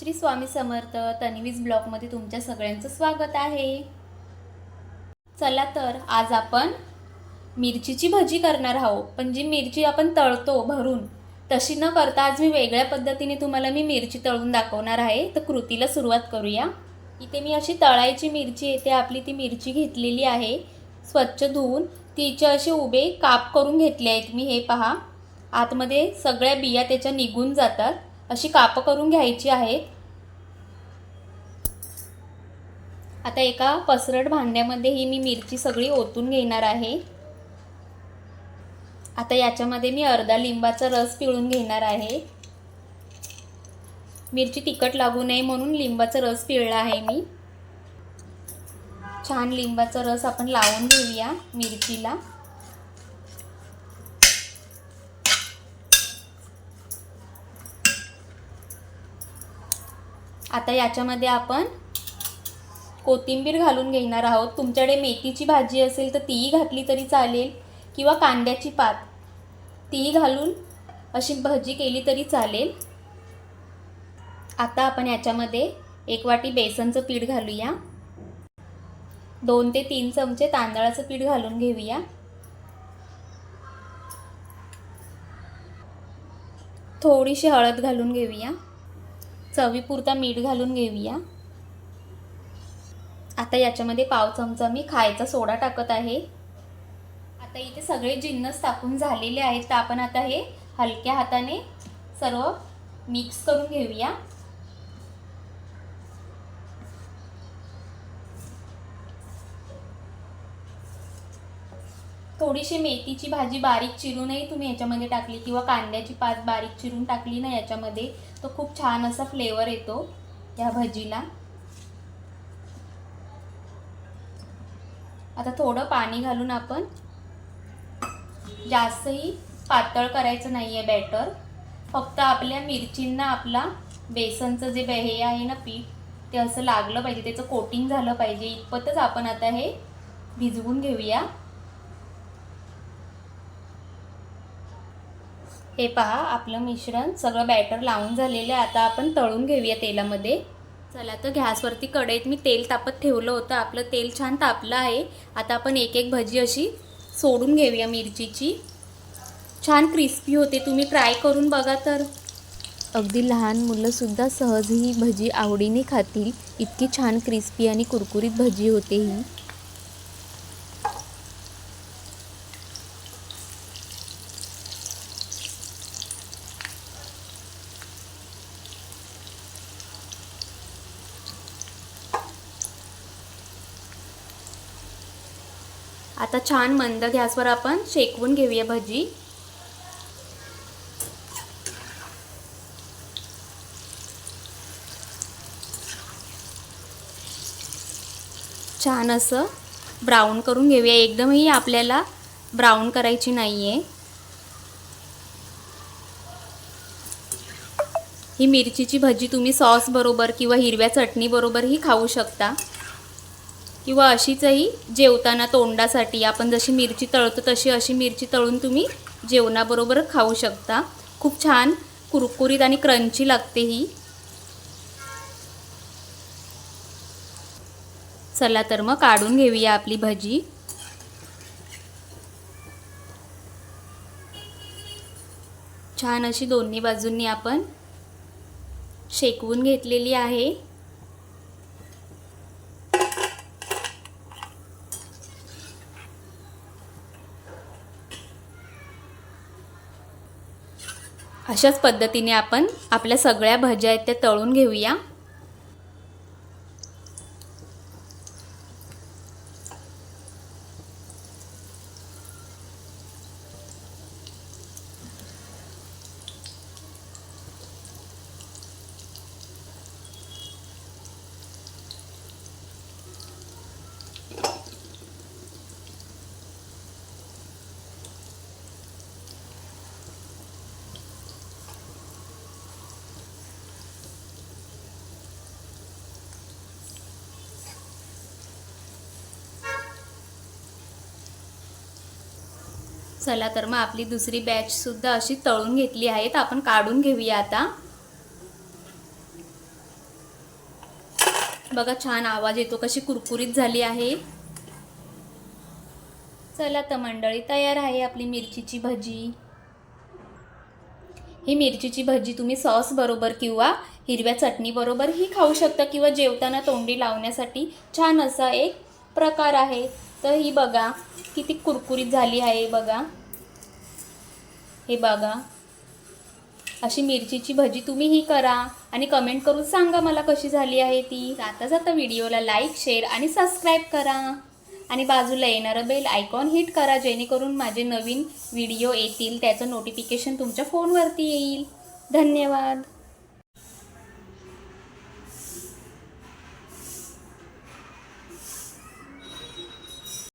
श्री स्वामी समर्थ तन्वीज ब्लॉगमध्ये तुमच्या सगळ्यांचं स्वागत आहे. चला तर आज आपण मिरचीची भजी करणार आहोत. पण जी मिरची आपण तळतो भरून तशी न करता आज मी वेगळ्या पद्धतीने तुम्हाला मी मिरची तळून दाखवणार आहे. तर कृतीला सुरुवात करूया. इथे मी अशी तळायची मिरची येते आपली ती मिरची घेतलेली आहे. स्वच्छ धुवून तिचे असे उभे काप करून घेतले आहेत मी. हे पहा आतमध्ये सगळ्या बिया त्याच्या निघून जातात. अशी कापं करून घ्यायची आहेत. आता एका पसरट भांड्यामध्ये ही मी मिरची सगळी ओतून घेणार आहे. आता याच्यामध्ये मी अर्धा लिंबाचा रस पिळून घेणार आहे. मिरची तिखट लागू नये म्हणून लिंबाचा रस पिळला आहे मी. छान लिंबाचा रस आपण लावून घेऊया मिरचीला. आता याच्यामध्ये आपण कोथिंबीर घालून घेणार आहोत. तुमच्याकडे मेथीची भाजी असेल तर तीही घातली तरी चालेल. किंवा कांद्याची पात तीही घालून अशी भजी केली तरी चालेल. आता आपण याच्यामध्ये एक वाटी बेसनचं पीठ घालूया. दोन ते तीन चमचे तांदळाचं पीठ घालून घेऊया. थोडीशी हळद घालून घेऊया. चवीपुरता मीठ घालून घेऊया. आता याच्यामध्ये पाव चमचा मी खायचा सोडा टाकत आहे. आता इथे सगळे जिन्नस टाकून झालेले आहेत तर आपण आता हे हलक्या हाताने सर्व मिक्स करून घेऊया. थोडीशी मेथीची भाजी बारीक चिरूनही तुम्ही याच्यामध्ये टाकली किंवा कांद्याची पात बारीक चिरून टाकली ना याच्यामध्ये तर खूप छान असा फ्लेवर येतो या भजीला. आता थोडं पाणी घालून आपण जास्तही पातळ करायचं नाही आहे बॅटर फक्त आपल्या मिरचींना आपला बेसनचं जे हे आहे ना पीठ ते असं लागलं पाहिजे त्याचं कोटिंग झालं पाहिजे. इतपतच आपण आता हे भिजवून घेऊया. हे पहा आपलं मिश्रण सगळं बॅटर लावून झालेलं आहे. आता आपण तळून घेऊया तेलामध्ये. चला तर गॅसवरती कढईत मी तेल तापत ठेवलं होतं. आपलं तेल छान तापलं आहे. आता आपण एक एक भजी अशी सोडून घेऊया मिरचीची. छान क्रिस्पी होते. तुम्ही ट्राय करून बघा तर. अगदी लहान मुलंसुद्धा सहज ही भजी आवडीने खातील. इतकी छान क्रिस्पी आणि कुरकुरीत भजी होते ही. आता छान मंद गॅसवर आपण शेकवून घेऊया भजी. छान असं ब्राऊन करून घेऊया. एकदमही आपल्याला ब्राऊन करायची नाही आहे ही मिरचीची भजी तुम्ही सॉस बरोबर किंवा हिरव्या चटणी बरोबरही खाऊ शकता. किंवा अशीचही जेवताना तोंडासाठी आपण जशी मिरची तळतो तशी अशी मिरची तळून तुम्ही जेवणाबरोबर खाऊ शकता. खूप छान कुरकुरीत आणि क्रंची लागते ही. चला तर मग काढून घेऊया आपली भजी. छान अशी दोन्ही बाजूंनी आपण शेकवून घेतलेली आहे. अशाच पद्धतीने आपण आपल्या सगळ्या भज्या आहेत त्या तळून घेऊया. चला तर मग आपली दुसरी बॅचसुद्धा अशी तळून घेतली आहे तर आपण काढून घेऊया आता. बघा छान आवाज येतो. कशी कुरकुरीत झाली आहे. चला तर मंडळी तयार आहे आपली मिरचीची भजी. ही मिरचीची भजी तुम्ही सॉस बरोबर किंवा हिरव्या चटणी बरोबर ही खाऊ शकता किंवा जेवताना तोंडी लावण्यासाठी. छान असा एक प्रकार आहे. तर ही बघा किती कुरकुरीत झाली आहे बघा. हे बघा. अशी मिरचीची भजी तुम्ही ही करा आणि कमेंट करून सांगा मला कशी झाली आहे ती. जाता जाता व्हिडिओला लाईक शेअर आणि सबस्क्राईब करा. आणि बाजूला येणारं बेल आयकॉन हिट करा जेणेकरून माझे नवीन व्हिडिओ येतील त्याचं नोटिफिकेशन तुमच्या फोनवरती येईल. धन्यवाद.